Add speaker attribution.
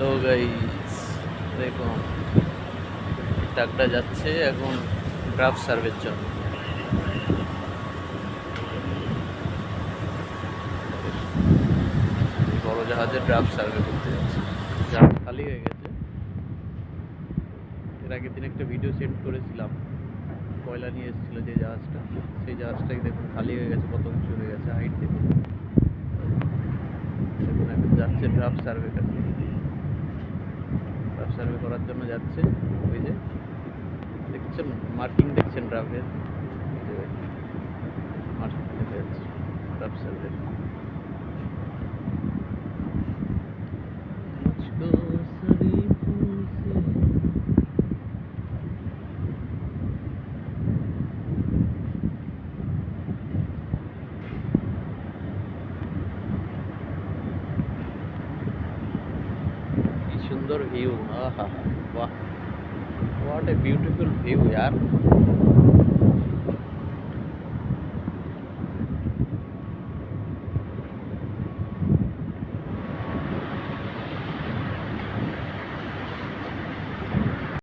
Speaker 1: Hello guys দেখুন ট্রাকটা যাচ্ছে এখন ড্রাফট সার্ভের জন্য। বড় জাহাজের ড্রাফট সার্ভে করতে যাচ্ছে। জাহাজ খালি হয়ে গেছে। এর আগের দিন একটা ভিডিও সেন্ড করেছিলাম। কয়লা নিয়ে এসেছিল যে জাহাজটা। সেই জাহাজটাই দেখুন খালি হয়ে গেছে, কত উঁচু হয়ে গেছে হাইট দেখুন। যাচ্ছে করতে সার্ভে করার জন্য যাচ্ছে ওই যে। দেখছেন মার্কিং দেখছেন ড্রাফের মার্কিং যাচ্ছে ড্রাফট সুন্দর ভিউ আহা বাহ হোয়াট এ বিউটিফুল ভিউ यार